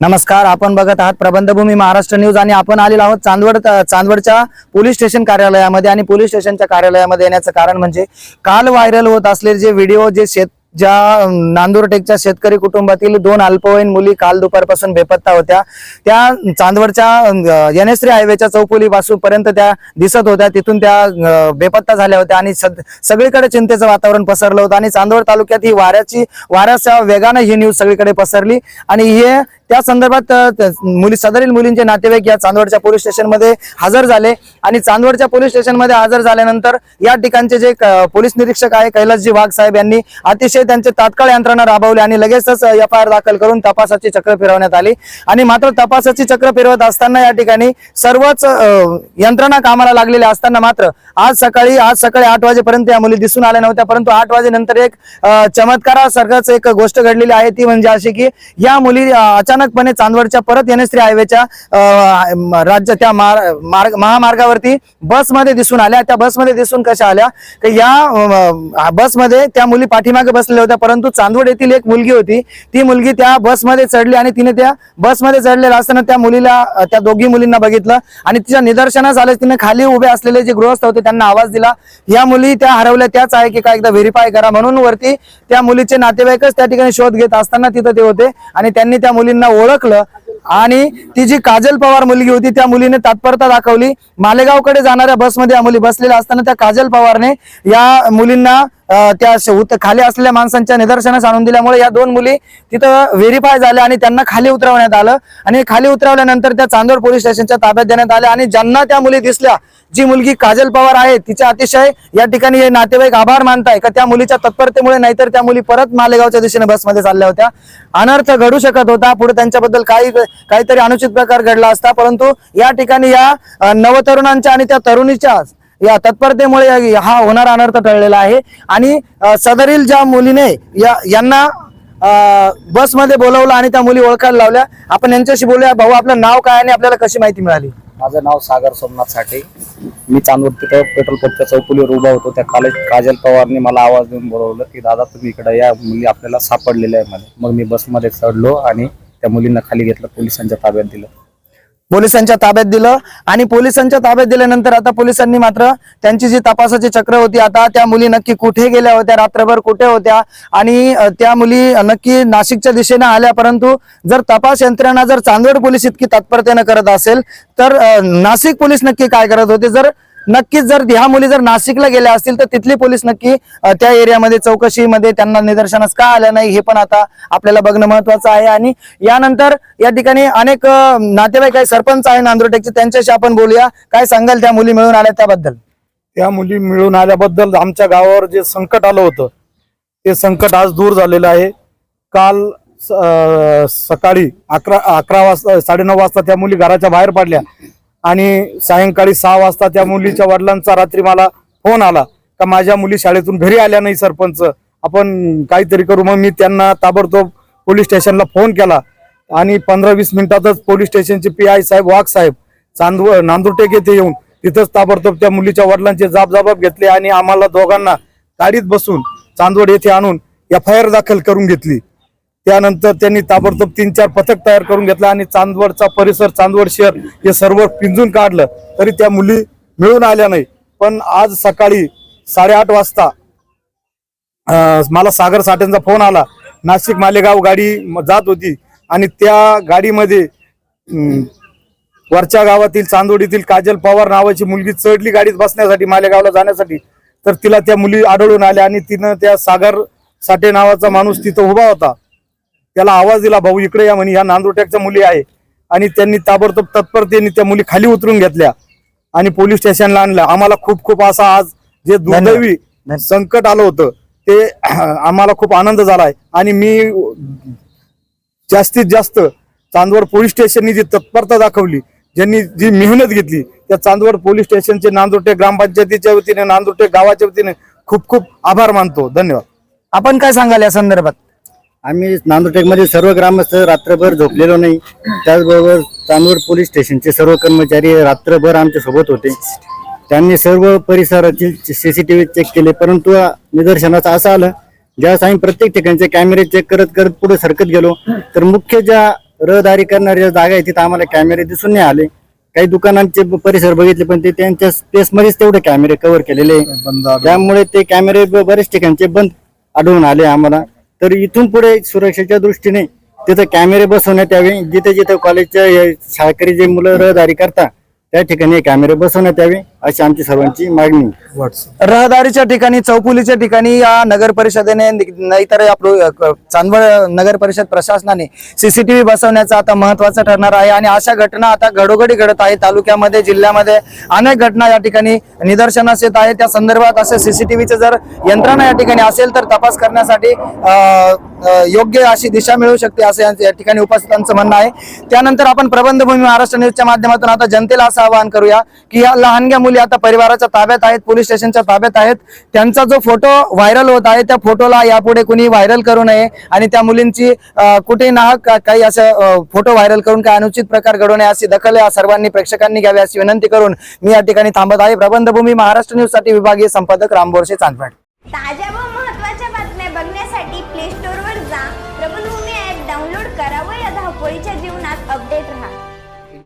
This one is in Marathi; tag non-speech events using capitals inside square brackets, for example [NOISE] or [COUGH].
नमस्कार आपण बघत आहात प्रबंधभूमी महाराष्ट्र न्यूज आणि आपण आलेलो आहोत चांदवड चांदवडच्या पोलीस स्टेशन कार्यालयामध्ये आणि पोलीस स्टेशनच्या कार्यालयामध्ये येण्याचं कारण म्हणजे काल व्हायरल होत असलेले जे व्हिडिओ जे शेत ज्या नांदूरटेकच्या नांदुरटेकच्या शेतकरी कुटुंबातील दोन अल्पवयीन मुली काल दुपारपासून बेपत्ता होत्या. त्या चांदवडच्या एन एस हायवेच्या चौपुली पर्यंत त्या दिसत होत्या. तिथून त्या बेपत्ता झाल्या होत्या आणि सगळीकडे चिंतेचं वातावरण पसरलं होतं आणि चांदवड तालुक्यात ही वाऱ्याची वाऱ्याच्या वेगानं ही न्यूज सगळीकडे पसरली आणि हे त्या संदर्भात मुली सदरील मुलींचे नातेवाईक या चांदवडच्या पोलीस स्टेशनमध्ये हजर झाले. आणि चांदवडच्या पोलीस स्टेशनमध्ये हजर झाल्यानंतर या ठिकाणचे जे पोलीस निरीक्षक आहे कैलासजी वाघ साहेब यांनी अतिशय त्यांचे तात्काळ यंत्रणा राबवली आणि लगेचच एफ आय आर दाखल करून तपासाची चक्र फिरवण्यात आली. आणि मात्र तपासाची चक्र फिरवत असताना या ठिकाणी सर्वच यंत्रणा कामाला लागलेल्या असताना मात्र आज सकाळी आज सकाळी आठ वाजेपर्यंत या मुली दिसून आल्या नव्हत्या. परंतु आठ वाजेनंतर एक चमत्कारासारखंच एक गोष्ट घडलेली आहे. ती म्हणजे अशी की या मुली अचानक अचानकपणे चांदवडच्या परत एन एस हायवेच्या राज्य त्या मार्ग महामार्गावरती बसमध्ये दिसून आल्या. त्या बसमध्ये दिसून कशा आल्या? या बसमध्ये त्या मुली पाठीमागे बसलेल्या होत्या परंतु चांदवड येथील एक मुलगी होती. ती मुलगी त्या बसमध्ये चढली आणि तिने त्या बसमध्ये चढलेला असताना त्या मुलीला त्या दोघी मुलींना बघितलं आणि तिच्या निदर्शनास आले. तिने खाली उभे असलेले जे गृहस्थ होते त्यांना आवाज दिला. या मुली त्या हरवल्या त्याच आहे की काय एकदा व्हेरीफाय करा. म्हणून वरती त्या मुलीचे नातेवाईकच त्या ठिकाणी शोध घेत असताना तिथं ते होते आणि त्यांनी त्या मुलींना ओळखलं आणि ती जी काजल पवार मुलगी होती त्या मुलीने तत्परता दाखवली. मालेगावकडे जाणाऱ्या बसमध्ये या मुली बसलेल्या असताना त्या काजल पवारने या मुलींना त्या श- खाली असलेल्या माणसांच्या निदर्शनास आणून दिल्यामुळे या दोन मुली तिथं व्हेरीफाय झाल्या आणि त्यांना खाली उतरवण्यात आलं. आणि खाली उतरवल्यानंतर त्या चांदोड पोलीस स्टेशनच्या ताब्यात देण्यात आल्या आणि ज्यांना त्या मुली दिसल्या जी मुलगी काजल पवार आहे तिच्या अतिशय या ठिकाणी हे नातेवाईक आभार मानताय का त्या मुलीच्या तत्परतेमुळे नाहीतर त्या मुली परत मालेगावच्या दिशेने बसमध्ये चालल्या होत्या. अनर्थ घडू शकत होता. पुढे त्यांच्याबद्दल काही काहीतरी अनुचित प्रकार घडला असता. परंतु या ठिकाणी या नवतरुणांच्या आणि त्या तरुणीच्या या तत्परतेमुळे हा होणारा अनर्थ टळलेला आहे. आणि सदरील ज्या मुलीने या यांना बसमध्ये बोलवलं आणि त्या मुली ओळखायला लावल्या आपण यांच्याशी बोलूया. भाऊ आपलं नाव काय आणि आपल्याला कशी माहिती मिळाली? माझं नाव सागर सोमनाथ साठे. मी चांदवड तिथं पेट्रोल पंपच्या चौकुलीवर उभा होतो. त्या कॉलेज काजल पवारने मला आवाज देऊन बोलवलं की दादा तुम्ही इकडे या. मुली आपल्याला सापडलेल्या आहे मला मग मी बसमध्ये चढलो आणि त्या मुलींना खाली घेतलं. पोलिसांच्या ताब्यात दिलं. पोलिसांच्या ताब्यात दिलं आणि पोलिसांच्या ताब्यात दिल्यानंतर आता पोलिसांनी मात्र त्यांची जी तपासाची चक्र होती आता त्या मुली नक्की कुठे गेल्या होत्या रात्रभर कुठे होत्या? आणि त्या मुली नक्की नाशिकच्या दिशेने आल्या परंतु जर तपास यंत्रणा जर चांदवड पोलीस इतकी तत्परतेनं करत असेल तर नाशिक पोलीस नक्की काय करत होते? जर नक्कीच जर ह्या मुली जर नाशिकला गेल्या असतील तर तिथली पोलीस नक्की त्या एरियामध्ये चौकशीमध्ये त्यांना निदर्शनास का आलं नाही हे पण आता आपल्याला बघणं महत्वाचं आहे. आणि यानंतर या ठिकाणी अनेक नातेवाईक आहे सरपंच आहे नांदुरटेकचे त्यांच्याशी आपण बोलूया. काय सांगाल त्या मुली मिळून आल्या त्याबद्दल? त्या मुली मिळून आल्याबद्दल आमच्या गावावर जे संकट आलं होतं ते संकट आज दूर झालेलं आहे. काल सकाळी अकरा अकरा वाजता साडेनऊ वाजता त्या मुली घराच्या बाहेर पडल्या. आणि सायंकाळी सहा वाजता त्या मुलीच्या वडिलांचा रात्री मला फोन आला का माझ्या मुली शाळेतून घरी आल्या नाही सरपंच. आपण काहीतरी करू. मग मी त्यांना ताबडतोब पोलीस स्टेशनला फोन केला. आणि पंधरा वीस मिनिटातच पोलीस स्टेशनचे पी आय साहेब वाघ साहेब चांदव नांदुरटेक येथे येऊन तिथंच ताबडतोब त्या मुलीच्या वडिलांचे जाबजाबाब घेतले आणि आम्हाला दोघांना गाडीत बसून चांदवड येथे आणून एफ आय आर दाखल करून घेतली. त्यानंतर त्यांनी ताबडतोब तीन चार पथक तयार करून घेतला आणि चांदवडचा परिसर चांदवड शहर हे सर्व पिंजून काढलं. तरी त्या मुली मिळून आल्या नाही. पण आज सकाळी साडेआठ वाजता मला सागर साठेंचा फोन आला. नाशिक मालेगाव गाडी जात होती आणि त्या गाडीमध्ये वरच्या गावातील चांदोडीतील काजल पवार नावाची मुलगी चढली गाडीत बसण्यासाठी मालेगावला जाण्यासाठी. तर तिला त्या मुली आढळून आल्या आणि तिनं त्या सागर साठे नावाचा माणूस तिथं उभा होता. त्याला आवाज दिला भाऊ इकडे या म्हणे ह्या नांदोट्याच्या मुली आहे. आणि त्यांनी ताबडतोब तत्परतेने त्या मुली खाली उतरून घेतल्या आणि पोलीस स्टेशनला आणल्या आम्हाला खूप खूप असा आज जे दुर्दैवी. संकट आलं होतं ते [CLEARS THROAT] आम्हाला खूप आनंद झालाय. आणि मी जास्तीत जास्त चांदवड पोलीस स्टेशननी जी तत्परता दाखवली ज्यांनी जी मेहनत घेतली त्या चांदवड पोलीस स्टेशनचे नांदुर्टे ग्रामपंचायतीच्या वतीने नांदुर्टे गावाच्या वतीने खूप खूप आभार मानतो. धन्यवाद. आपण काय सांगाल या संदर्भात? आम्ही नांदुरटेकमध्ये सर्व ग्रामस्थ रात्रभर झोपलेलो नाही. त्याचबरोबर चांदवड पोलीस स्टेशनचे सर्व कर्मचारी रात्रभर आमच्यासोबत होते. त्यांनी सर्व परिसरातील सीसीटीव्ही चेक केले परंतु निदर्शनाचं असं आलं ज्यावेळेस आम्ही प्रत्येक ठिकाणचे कॅमेरे चेक करत करत पुढे सरकत गेलो तर मुख्य ज्या रहदारी करणाऱ्या जागा आहे तिथं आम्हाला कॅमेरे दिसून नाही आले. काही दुकानांचे परिसर बघितले पण ते त्यांच्या स्पेस मध्येच तेवढे कॅमेरे कव्हर केलेले. त्यामुळे ते कॅमेरे बरेच ठिकाणचे बंद आढळून आले आम्हाला. तर इथून पुढे सुरक्षेच्या दृष्टीने तिथं कॅमेरे बसवण्यात यावे. जिथे जिथे कॉलेजच्या शाळकरी जे मुलं रहदारी करतात त्या ठिकाणी कॅमेरे बसवण्यात यावे अशी आमची सर्वांची मागणी. रहदारीच्या ठिकाणी चौपुलीच्या ठिकाणी या नगर परिषदेने नाहीतर या चांदवड नगर परिषद प्रशासनाने सीसीटीव्ही बसवण्याचं आता महत्वाचं ठरणार आहे आणि अशा घटना आता घडोघडी घडत आहे तालुक्यामध्ये जिल्ह्यामध्ये अनेक घटना या ठिकाणी निदर्शनास येत आहे त्या संदर्भात असे सीसीटीव्हीचे जर यंत्रणा या ठिकाणी असेल तर तपास करण्यासाठी योग्य अशी दिशा मिळू शकते असं या ठिकाणी उपस्थितांचं म्हणणं आहे. त्यानंतर आपण प्रबंधभूमी महाराष्ट्र न्यूजच्या माध्यमातून आता जनतेला असं आवाहन करूया की या लहानग्या मुली आता परिवाराच्या ताब्यात आहेत पोलीस स्टेशनच्या ताब्यात आहेत. त्यांचा जो फोटो व्हायरल होत आहे त्या फोटोला यापुढे कुणी व्हायरल करू नये आणि त्या मुलींची कुठे नाहक काही असं फोटो व्हायरल करून काही अनुचित प्रकार घडू नये अशी दखल या सर्वांनी प्रेक्षकांनी घ्यावी अशी विनंती करून मी या ठिकाणी थांबत आहे. प्रबंधभूमी महाराष्ट्र न्यूजसाठी विभागीय संपादक राम बोरसे चांदवड अपडेट